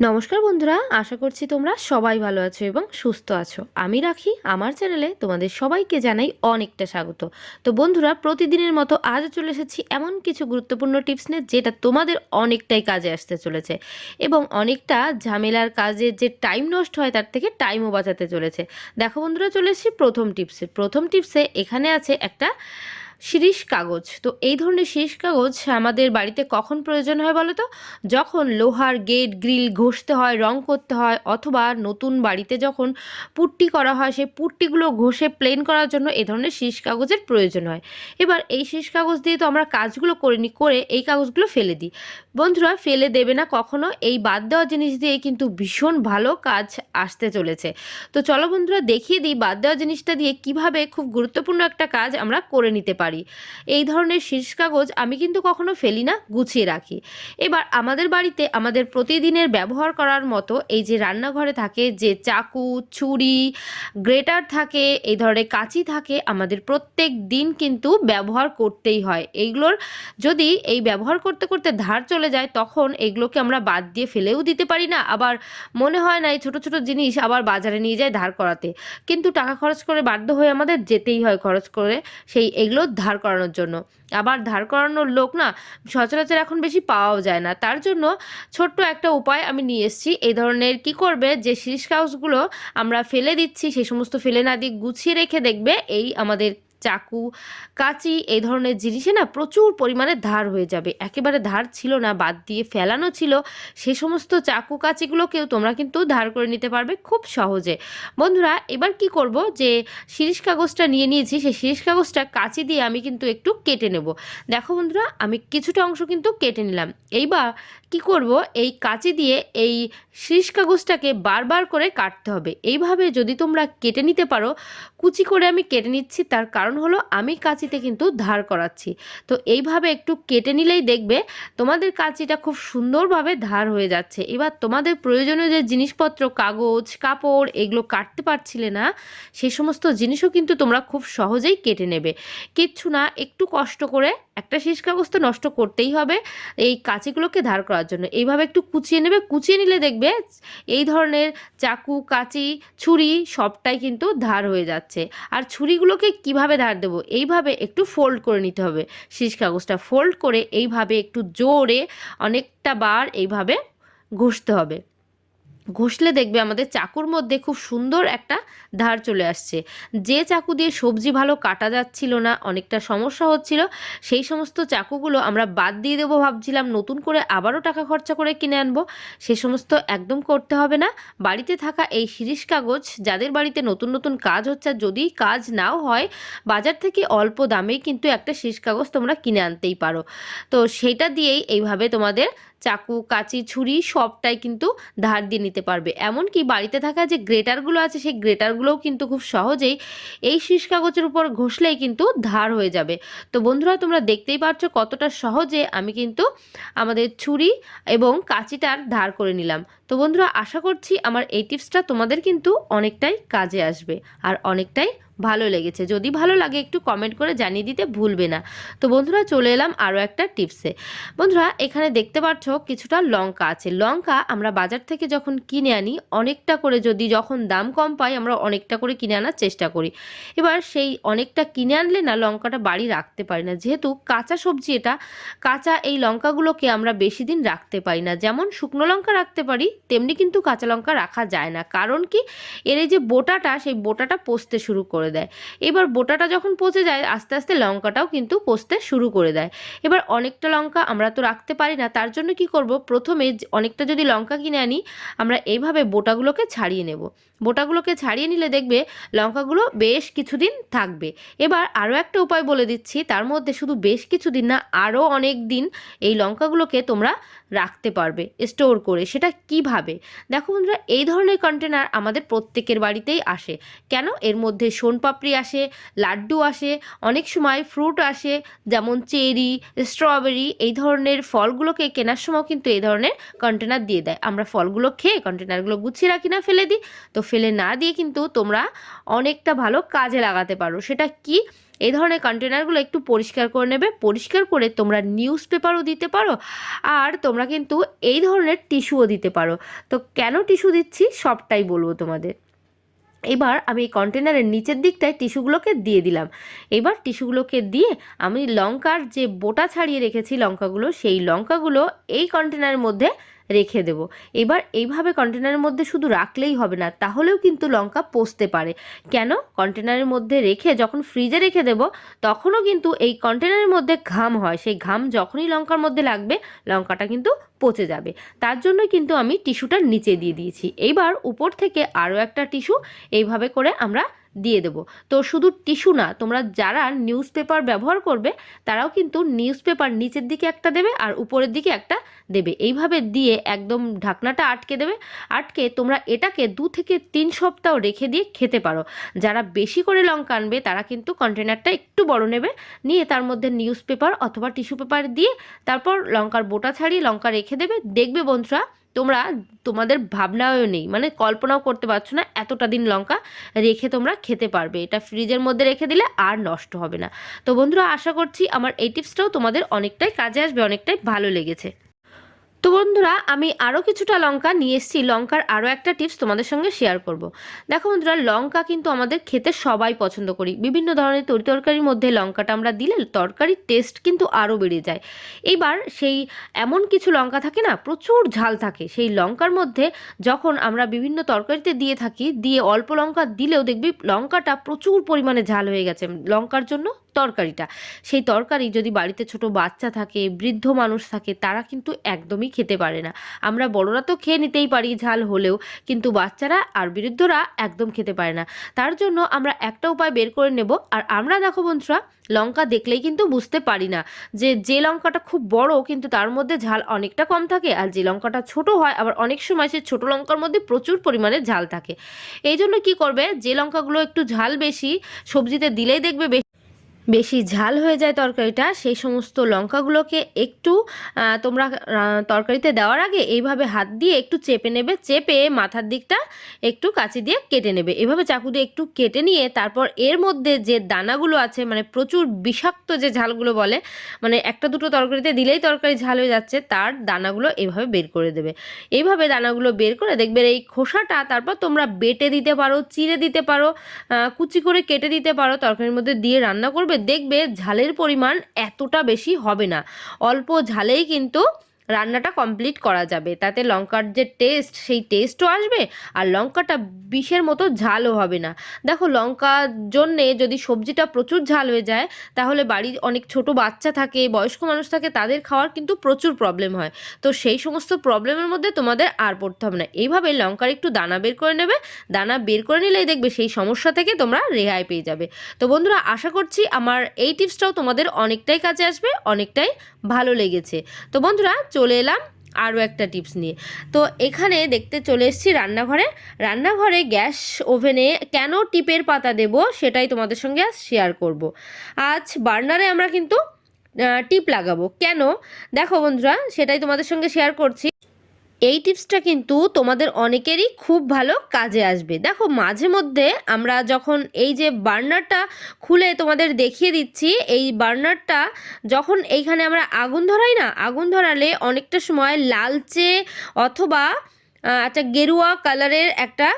নমস্কার বন্ধুরা, আশা করছি তোমরা সবাই ভালো আছো এবং সুস্থ আছো। আমি রাখি, আমার চ্যানেলে তোমাদের সবাইকে জানাই অনেকটা স্বাগত। তো বন্ধুরা, প্রতিদিনের মতো আজ চলে এসেছি এমন কিছু গুরুত্বপূর্ণ টিপস নিয়ে যেটা তোমাদের অনেকটাই কাজে আসতে চলেছে এবং অনেকটা ঝামেলার কাজে যে টাইম নষ্ট হয় তার থেকে টাইমও বাঁচাতে চলেছে। দেখো বন্ধুরা, চলে এসেছি প্রথম টিপসে। প্রথম টিপসে এখানে আছে একটা শিরিষ কাগজ। তো এই ধরনের শিরিষ কাগজ আমাদের বাড়িতে কখন প্রয়োজন হয় বলো তো? যখন লোহার গেট, গ্রিল ঘষতে হয়, রং করতে হয়, অথবা নতুন বাড়িতে যখন পুট্টি করা হয়, সেই পুট্টিগুলো ঘষে প্লেন করার জন্য এই ধরনের শীষ কাগজের প্রয়োজন হয়। এবার এই শীষ কাগজ দিয়ে তো আমরা কাজগুলো করে নিই করে এই কাগজগুলো ফেলে দিই। বন্ধুরা, ফেলে দেবে না কখনো। এই বাদ দেওয়া জিনিস দিয়ে কিন্তু ভীষণ ভালো কাজ আসতে চলেছে। তো চলো বন্ধুরা, দেখিয়ে দিই বাদ দেওয়া জিনিসটা দিয়ে কীভাবে খুব গুরুত্বপূর্ণ একটা কাজ আমরা করে নিতে পারি। এই ধরনের শীষ কাগজ আমি কিন্তু কখনো ফেলি না, গুছিয়ে রাখি। এবার আমাদের বাড়িতে আমাদের প্রতিদিনের ব্যবহার করার মতো এই যে রান্নাঘরে থাকে যে চাকু, ছুরি, গ্রেটার থাকে, এই ধরনের কাঁচি থাকে, আমাদের প্রত্যেক দিন কিন্তু ব্যবহার করতেই হয়। এইগুলোর যদি এই ব্যবহার করতে করতে ধার চলে যায়, তখন এগুলোকে আমরা বাদ দিয়ে ফেলেও দিতে পারি না। আবার মনে হয় না এই ছোটো ছোটো জিনিস আবার বাজারে নিয়ে যায় ধার করাতে। কিন্তু টাকা খরচ করে বাধ্য হয়ে আমাদের যেতেই হয় খরচ করে সেই এগুলো ধার করানোর জন্য। আবার ধার করানোর লোক না সচরাচর এখন বেশি পাওয়াও যায় না। তার জন্য ছোট্ট একটা উপায় আমি নিয়ে এসেছি। এই ধরনের কি করবে? যে সিরিজ কাউসগুলো আমরা ফেলে দিচ্ছি সেই সমস্ত ফেলে না দিয়ে গুছিয়ে রেখে দেখবে এই আমাদের চাকু, কাঁচি এই ধরনের জিনিসে না প্রচুর পরিমাণে ধার হয়ে যাবে। একেবারে ধার ছিল না, বাদ দিয়ে ফেলানো ছিল। সে সমস্ত চাকু, কাঁচিগুলোকেও তোমরা কিন্তু ধার করে নিতে পারবে খুব সহজে। বন্ধুরা, এবার কি করব যে শিরিষ কাগজটা নিয়ে নিয়েছি, সেই শিরিষ কাগজটা কাঁচি দিয়ে আমি কিন্তু একটু কেটে নেব। দেখো বন্ধুরা, আমি কিছুটা অংশ কিন্তু কেটে নিলাম। এইবার কি করব? এই কাঁচি দিয়ে এই শীষ কাগজটাকে বারবার করে কাটতে হবে। এইভাবে যদি তোমরা কেটে নিতে পারো, কুচি করে আমি কেটে নিচ্ছি। তার কারণ হলো আমি কাঁচিতে কিন্তু ধার করাচ্ছি। তো এইভাবে একটু কেটে নিলেই দেখবে তোমাদের কাঁচিটা খুব সুন্দরভাবে ধার হয়ে যাচ্ছে। এবার তোমাদের প্রয়োজনীয় যে জিনিসপত্র, কাগজ, কাপড়, এগুলো কাটতে পারছিলে না সেই সমস্ত জিনিসও কিন্তু তোমরা খুব সহজেই কেটে নেবে। কিচ্ছু না, একটু কষ্ট করে একটা শীষ কাগজ তো নষ্ট করতেই হবে এই কাঁচিগুলোকে ধার করার জন্য। এইভাবে একটু কুচিয়ে নেবে, কুচিয়ে নিলে দেখবে এই ধরনের চাকু, কাঁচি, ছুরি সবটাই কিন্তু ধার হয়ে যাচ্ছে। আর ছুরিগুলোকে কীভাবে ধার দেবো? এইভাবে একটু ফোল্ড করে নিতে হবে শীষ কাগজটা। ফোল্ড করে এইভাবে একটু জোরে অনেকটা বার এইভাবে ঘষতে হবে। ঘষলে দেখবে আমাদের চাকুর মধ্যে খুব সুন্দর একটা ধার চলে আসছে। যে চাকু দিয়ে সবজি ভালো কাটা যাচ্ছিল না, অনেকটা সমস্যা হচ্ছিল, সেই সমস্ত চাকুগুলো আমরা বাদ দিয়ে দেবো ভাবছিলাম, নতুন করে আবারও টাকা খরচা করে কিনে আনব। সে সমস্ত একদম করতে হবে না। বাড়িতে থাকা এই শিরিষ কাগজ, যাদের বাড়িতে নতুন নতুন কাজ হচ্ছে যদি কাজ নাও হয়, বাজার থেকে অল্প দামেই কিন্তু একটা শিরিষ কাগজ তোমরা কিনে আনতেই পারো। তো সেটা দিয়েই এইভাবে তোমাদের চাকু, কাঁচি, ছুরি সবটাই কিন্তু ধার দিয়ে নিতে পারবে। এমনকি বাড়িতে থাকা যে গ্রেটারগুলো আছে, সেই গ্রেটারগুলোও কিন্তু খুব সহজেই এই শীষ কাগজের উপর ঘষলেই কিন্তু ধার হয়ে যাবে। তো বন্ধুরা, তোমরা দেখতেই পাচ্ছ কতটা সহজে আমি কিন্তু আমাদের ছুরি এবং কাঁচিটার ধার করে নিলাম। তো বন্ধুরা, আশা করছি আমার এই টিপসটা তোমাদের কিন্তু অনেকটাই কাজে আসবে আর অনেকটাই ভালো লেগেছে। যদি ভালো লাগে একটু কমেন্ট করে জানিয়ে দিতে ভুলবে না। তো বন্ধুরা চলে এলাম আরও একটা টিপসে বন্ধুরা, এখানে দেখতে পাচ্ছ কিছুটা লঙ্কা আছে। লঙ্কা আমরা বাজার থেকে যখন কিনে আনি, অনেকটা করে যদি যখন দাম কম পাই, আমরা অনেকটা করে কিনে আনার চেষ্টা করি। এবার সেই অনেকটা কিনে আনলে না, লঙ্কাটা বাড়ি রাখতে পারি না। যেহেতু কাঁচা সবজি এটা, কাঁচা এই লঙ্কাগুলোকে আমরা বেশি দিন রাখতে পারি না। যেমন শুকনো লঙ্কা রাখতে পারি, তেমনি কিন্তু কাঁচা লঙ্কা রাখা যায় না। কারণ কি? এর এই যে বোটাটা, সেই বোটাটা পচতে শুরু করে দেয়। এবার বোটাটা যখন পচে যায়, আস্তে আস্তে লঙ্কাটাও কিন্তু পচতে শুরু করে দেয়। এবার অনেকটা লঙ্কা আমরা তো রাখতে পারি না, তার জন্য কি করব? প্রথমে অনেকটা যদি লঙ্কা কিনে আনি, আমরা এইভাবে বোটাগুলোকে ছাড়িয়ে নেব। বোটাগুলোকে ছাড়িয়ে নিলে দেখবে লঙ্কাগুলো বেশ কিছুদিন থাকবে। এবার আরও একটা উপায় বলে দিচ্ছি, তার মধ্যে শুধু বেশ কিছুদিন না আরও অনেক দিন এই লঙ্কাগুলোকে তোমরা রাখতে পারবে, স্টোর করে। সেটা কীভাবে? দেখো বন্ধুরা, এই ধরনের কন্টেনার আমাদের প্রত্যেকের বাড়িতেই আসে। কেন? এর মধ্যে সোনপাপড়ি আসে, লাড্ডু আসে, অনেক সময় ফ্রুট আসে, যেমন চেরি, স্ট্রবেরি, এই ধরনের ফলগুলোকে কেনার সময় কিন্তু এই ধরনের কন্টেনার দিয়ে দেয়। আমরা ফলগুলো খেয়ে কন্টেনারগুলো গুছিয়ে রাখি না, ফেলে দিই। তো ফেলে না দিয়ে কিন্তু তোমরা অনেকটা ভালো কাজে লাগাতে পারো। সেটা কি? এই ধরনের কন্টেনারগুলো একটু পরিষ্কার করে নেবে, পরিষ্কার করে তোমরা নিউজ পেপারও দিতে পারো আর তোমরা কিন্তু এই ধরনের টিস্যুও দিতে পারো। তো কেন টিস্যু দিচ্ছি? সবটাই বলব তোমাদের। এবার আমি এই কন্টেনারের নিচের দিকটায় টিস্যুগুলোকে দিয়ে দিলাম। এবার টিস্যুগুলোকে দিয়ে আমি লঙ্কার যে বোটা ছাড়িয়ে রেখেছি লঙ্কাগুলো, সেই লঙ্কাগুলো এই কন্টেনারের মধ্যে রেখে দেব। এবার এইভাবে কন্টেনারের মধ্যে শুধু রাখলেই হবে না, তাহলেও কিন্তু লঙ্কা পচতে পারে। কেন? কন্টেনারের মধ্যে রেখে যখন ফ্রিজে রেখে দেব, তখনও কিন্তু এই কন্টেনারের মধ্যে ঘাম হয়। সেই ঘাম যখনই লঙ্কার মধ্যে লাগবে, লঙ্কাটা কিন্তু পচে যাবে। তার জন্য কিন্তু আমি টিস্যুটা নিচে দিয়ে দিয়েছি। এইবার উপর থেকে আরও একটা টিস্যু এইভাবে করে আমরা দিয়ে দেবো। তো শুধু টিস্যু না, তোমরা যারা নিউজ পেপার ব্যবহার করবে, তারাও কিন্তু নিউজ পেপার নিচের দিকে একটা দেবে আর উপরের দিকে একটা দেবে। এইভাবে দিয়ে একদম ঢাকনাটা আটকে দেবে। আটকে তোমরা এটাকে দু থেকে তিন সপ্তাহ রেখে দিয়ে খেতে পারো। যারা বেশি করে লঙ্কা আনবে, তারা কিন্তু কন্টেনারটা একটু বড় নেবে। নিয়ে তার মধ্যে নিউজ পেপার অথবা টিস্যু পেপার দিয়ে তারপর লঙ্কার বোটা ছাড়িয়ে লঙ্কা রেখে দেবে। দেখবে বন্ধুরা তোমরা তোমাদের ভাবনাও নেই মানে কল্পনাও করতে পারছ না এতটা দিন লঙ্কা রেখে তোমরা খেতে পারবে। এটা ফ্রিজের মধ্যে রেখে দিলে আর নষ্ট হবে না। তো বন্ধুরা, আশা করছি আমার এই টিপসটাও তোমাদের অনেকটাই কাজে আসবে, অনেকটাই ভালো লেগেছে। তো বন্ধুরা, আমি আরও কিছুটা লঙ্কা নিয়ে এসেছি। লঙ্কার আরও একটা টিপস তোমাদের সঙ্গে শেয়ার করব। দেখো বন্ধুরা, লঙ্কা কিন্তু আমাদের খেতে সবাই পছন্দ করি। বিভিন্ন ধরনের তরি তরকারির মধ্যে লঙ্কাটা আমরা দিলে তরকারির টেস্ট কিন্তু আরও বেড়ে যায়। এইবার সেই এমন কিছু লঙ্কা থাকে না, প্রচুর ঝাল থাকে। সেই লঙ্কার মধ্যে যখন আমরা বিভিন্ন তরকারিতে দিয়ে থাকি, দিয়ে অল্প লঙ্কা দিলেও দেখবি লঙ্কাটা প্রচুর পরিমাণে ঝাল হয়ে গেছে। লঙ্কার জন্য তরকারিটা। সেই তরকারি যদি বাড়িতে ছোট বাচ্চা থাকে, বৃদ্ধ মানুষ থাকে, তারা কিন্তু একদমই খেতে পারে না। আমরা বড়রা তো খেয়ে নিতেই পারি, ঝাল হলেও। কিন্তু বাচ্চারা আর বৃদ্ধরা একদম খেতে পারে না। তার জন্য আমরা একটা উপায় বের করে নেব। আর আমরা দেখো বন্ধুরা, লঙ্কা দেখলেই কিন্তু বুঝতে পারি না যে যে লঙ্কাটা খুব বড়, কিন্তু তার মধ্যে ঝাল অনেকটা কম থাকে। আর যে লঙ্কাটা ছোট হয়, আবার অনেক সময় সে ছোট লঙ্কার মধ্যে প্রচুর পরিমাণে ঝাল থাকে। এই জন্য কী করবে? যে লঙ্কাগুলো একটু ঝাল বেশি, সবজিতে দিলেই দেখবে বেশি বেশি ঝাল হয়ে যায় তরকারিটা, সেই সমস্ত লঙ্কাগুলোকে একটু তোমরা তরকারিতে দেওয়ার আগে এইভাবে হাত দিয়ে একটু চেপে নেবে, চেপে মাথার দিকটা একটু কাঁচি দিয়ে কেটে নেবে। এভাবে চাকু দিয়ে একটু কেটে নিয়ে তারপর এর মধ্যে যে দানাগুলো আছে মানে প্রচুর বিষাক্ত যে ঝালগুলো বলে মানে একটা দুটো তরকারিতে দিলেই তরকারি ঝাল হয়ে যাচ্ছে, তার দানাগুলো এভাবে বের করে দেবে। এইভাবে দানাগুলো বের করে দেখবে এই খোসাটা, তারপর তোমরা বেটে দিতে পারো, চিড়ে দিতে পারো কুচি করে কেটে দিতে পারো, তরকারির মধ্যে দিয়ে রান্না করবে দেখবে ঝালের পরিমাণ এতটা বেশি হবে না। অল্প ঝালেই কিন্তু রান্নাটা কমপ্লিট করা যাবে। তাতে লঙ্কার যে টেস্ট সেই টেস্টও আসবে আর লঙ্কাটা বিষের মতো ঝালও হবে না। দেখো লঙ্কার জন্যে যদি সবজিটা প্রচুর ঝাল হয়ে যায়, তাহলে বাড়ির অনেক ছোট বাচ্চা থাকে, বয়স্ক মানুষ থাকে, তাদের খাওয়ার কিন্তু প্রচুর প্রবলেম হয়। তো সেই সমস্ত প্রবলেমের মধ্যে তোমাদের আর পড়তে হবে না। এইভাবে লঙ্কার একটু দানা বের করে নেবে, দানা বের করে নিলেই দেখবে সেই সমস্যা থেকে তোমরা রেহাই পেয়ে যাবে। তো বন্ধুরা, আশা করছি আমার এই টিপসটাও তোমাদের অনেকটাই কাজে আসবে, অনেকটাই ভালো লেগেছে। তো বন্ধুরা চলে এলাম আরও একটা টিপস নিয়ে। তো এখানে দেখতে চলে এসেছি রান্নাঘরে। রান্নাঘরে গ্যাস ওভেনে কেন টিপের পাতা দেব সেটাই তোমাদের সঙ্গে আজ শেয়ার করব। আজ বার্নারে আমরা কিন্তু টিপ লাগাবো। কেন? দেখো বন্ধুরা, সেটাই তোমাদের সঙ্গে শেয়ার করছি। এই টিপসটা কিন্তু তোমাদের অনেকেরই খুব ভালো কাজে আসবে। দেখো, মাঝে মধ্যে আমরা যখন এই যে বার্নারটা খুলে তোমাদের দেখিয়ে দিচ্ছি, এই বার্নারটা যখন এইখানে আমরা আগুন ধরাই না, আগুন ধরালে অনেকটা সময় লালচে অথবা একটা গেরুয়া কালারের একটা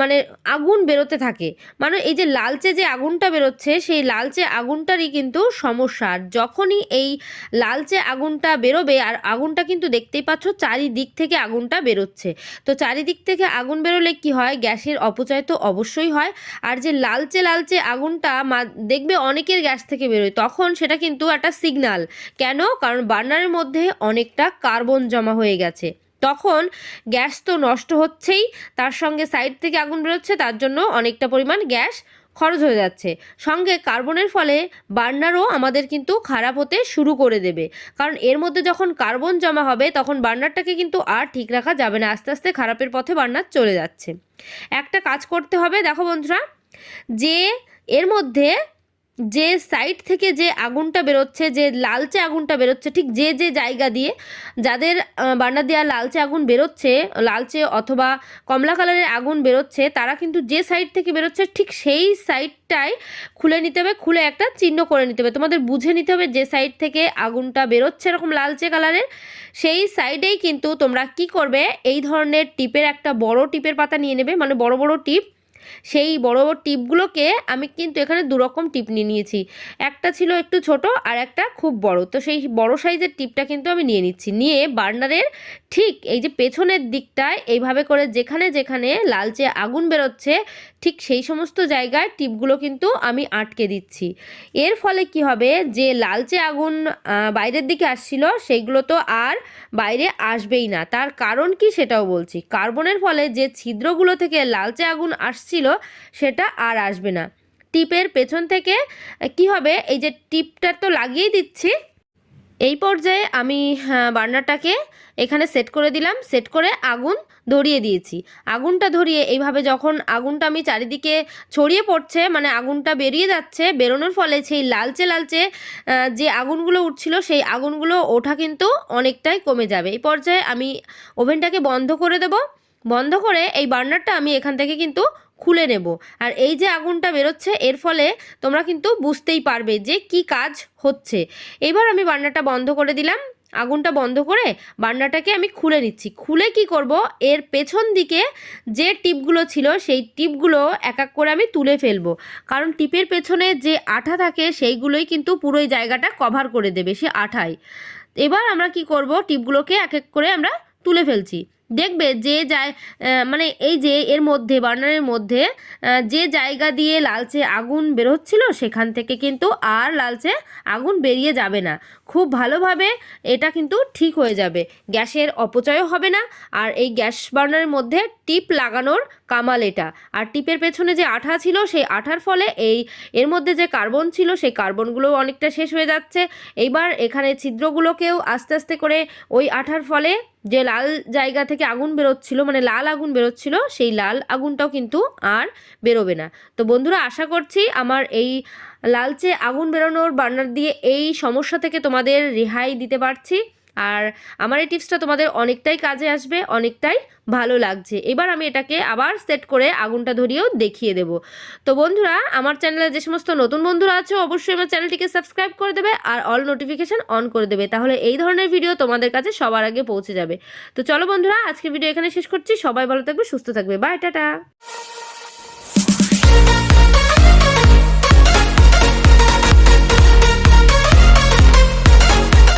মানে আগুন বেরোতে থাকে। মানে এই যে লালচে যে আগুনটা বেরোচ্ছে, সেই লালচে আগুনটারই কিন্তু সমস্যা। আর যখনই এই লালচে আগুনটা বেরোবে, আর আগুনটা কিন্তু দেখতেই পাচ্ছ চারিদিক থেকে আগুনটা বেরোচ্ছে। তো চারিদিক থেকে আগুন বেরোলে কি হয়? গ্যাসের অপচয় তো অবশ্যই হয়। আর যে লালচে লালচে আগুনটা দেখবে অনেকের গ্যাস থেকে বেরোয়, তখন সেটা কিন্তু একটা সিগনাল। কেন? কারণ বার্নারের মধ্যে অনেকটা কার্বন জমা হয়ে গেছে। তখন গ্যাস তো নষ্ট হচ্ছেই, তার সঙ্গে সাইড থেকে আগুন বেরোচ্ছে, তার জন্য অনেকটা পরিমাণ গ্যাস খরচ হয়ে যাচ্ছে। সঙ্গে কার্বনের ফলে বার্নারও আমাদের কিন্তু খারাপ হতে শুরু করে দেবে। কারণ এর মধ্যে যখন কার্বন জমা হবে, তখন বার্নারটাকে কিন্তু আর ঠিক রাখা যাবে না, আস্তে আস্তে খারাপের পথে বার্নার চলে যাচ্ছে। একটা কাজ করতে হবে, দেখো বন্ধুরা, যে এর মধ্যে যে সাইড থেকে যে আগুনটা বেরোচ্ছে, যে লালচে আগুনটা বেরোচ্ছে, ঠিক যে যে জায়গা দিয়ে যাদের বার্নার দেওয়া লালচে আগুন বেরোচ্ছে, লালচে অথবা কমলা কালারের আগুন বেরোচ্ছে, তারা কিন্তু যে সাইড থেকে বেরোচ্ছে, ঠিক সেই সাইডটাই খুলে নিতে হবে, খুলে একটা চিহ্ন করে নিতে হবে। তোমাদের বুঝে নিতে হবে যে সাইড থেকে আগুনটা বেরোচ্ছে এরকম লালচে কালারের। সেই সাইডেই কিন্তু তোমরা কি করবে, এই ধরনের টিপের একটা বড় টিপের পাতা নিয়ে নেবে মানে বড় বড় টিপ সেই বড় বড় টিপগুলোকে আমি কিন্তু এখানে দুরকম টিপ নিয়ে নিয়েছি। একটা ছিল একটু ছোট আর একটা খুব বড়। তো সেই বড় সাইজের টিপটা কিন্তু আমি নিয়ে নিচ্ছি। নিয়ে বার্নারের ঠিক এই যে পেছনের দিকটায় এইভাবে করে যেখানে যেখানে লালচে আগুন বেরোচ্ছে, ঠিক সেই সমস্ত জায়গায় টিপগুলো কিন্তু আমি আটকে দিচ্ছি। এর ফলে কি হবে? যে লালচে আগুন বাইরের দিকে আসছিল, সেইগুলো তো আর বাইরে আসবেই না। তার কারণ কি সেটাও বলছি। কার্বনের ফলে যে ছিদ্রগুলো থেকে লালচে আগুন আসছিল সেটা আর আসবে না। টিপের পেছন থেকে কি হবে? এই যে টিপটা তো লাগিয়েই দিচ্ছি। এই পর্যায়ে আমি বার্নারটাকে এখানে সেট করে দিলাম। সেট করে আগুন ধরিয়ে দিয়েছি। আগুনটা ধরিয়ে এইভাবে যখন আগুনটা আমি চারিদিকে ছড়িয়ে পড়ছে মানে আগুনটা বেরিয়ে যাচ্ছে, বেরোনোর ফলে সেই লালচে লালচে যে আগুনগুলো উঠছিল, সেই আগুনগুলো ওঠা কিন্তু অনেকটাই কমে যাবে। এই পর্যায়ে আমি ওভেনটাকে বন্ধ করে দেব। বন্ধ করে এই বার্নারটা আমি এখান থেকে কিন্তু খুলে নেব। আর এই যে আগুনটা বেরোচ্ছে, এর ফলে তোমরা কিন্তু বুঝতেই পারবে যে কি কাজ হচ্ছে। এবার আমি বার্নারটা বন্ধ করে দিলাম। আগুনটা বন্ধ করে বার্নারটাকে আমি খুলে নিচ্ছি। খুলে কি করব? এর পেছন দিকে যে টিপগুলো ছিল, সেই টিপগুলো এক এক করে আমি তুলে ফেলব। কারণ টিপের পেছনে যে আঠা থাকে, সেইগুলোই কিন্তু পুরো জায়গাটা কভার করে দেবে, সে আঠায়। এবার আমরা কি করব? টিপগুলোকে এক এক করে আমরা তুলে ফেলছি। দেখবে যে যায় মানে এই যে এর মধ্যে, বার্নারের মধ্যে যে জায়গা দিয়ে লালচে আগুন বেরোচ্ছিল, সেখান থেকে কিন্তু আর লালচে আগুন বেরিয়ে যাবে না। খুব ভালোভাবে এটা কিন্তু ঠিক হয়ে যাবে। গ্যাসের অপচয়ও হবে না। আর এই গ্যাস বার্নারের মধ্যে টিপ লাগানোর কামাল এটা। আর টিপের পেছনে যে আঠা ছিল, সেই আঠার ফলে এই, এর মধ্যে যে কার্বন ছিল, সেই কার্বনগুলো অনেকটা শেষ হয়ে যাচ্ছে। এইবার এখানে ছিদ্রগুলোকেও আস্তে আস্তে করে ওই আঠার ফলে যে লাল জায়গা থেকে আগুন বেরোচ্ছিল মানে লাল আগুন বেরোচ্ছিল, সেই লাল আগুনটাও কিন্তু আর বেরোবে না। তো বন্ধুরা, আশা করছি আমার এই লালচে আগুন বেরোনোর বার্নার দিয়ে এই সমস্যা থেকে তোমাদের রেহাই দিতে পারছি। আর আমার এই টিপসটা তোমাদের অনেকটাই কাজে আসবে, অনেকটাই ভালো লাগছে। এবার আমি এটাকে আবার সেট করে আগুনটা ধরিয়েও দেখিয়ে দেব। তো বন্ধুরা, আমার চ্যানেলে যে সমস্ত নতুন বন্ধুরা আছে, অবশ্যই আমার চ্যানেলটিকে সাবস্ক্রাইব করে দেবে আর অল নোটিফিকেশন অন করে দেবে। তাহলে এই ধরনের ভিডিও তোমাদের কাছে সবার আগে পৌঁছে যাবে। তো চলো বন্ধুরা, আজকের ভিডিও এখানে শেষ করছি। সবাই ভালো থাকবে, সুস্থ থাকবে। Bye tata!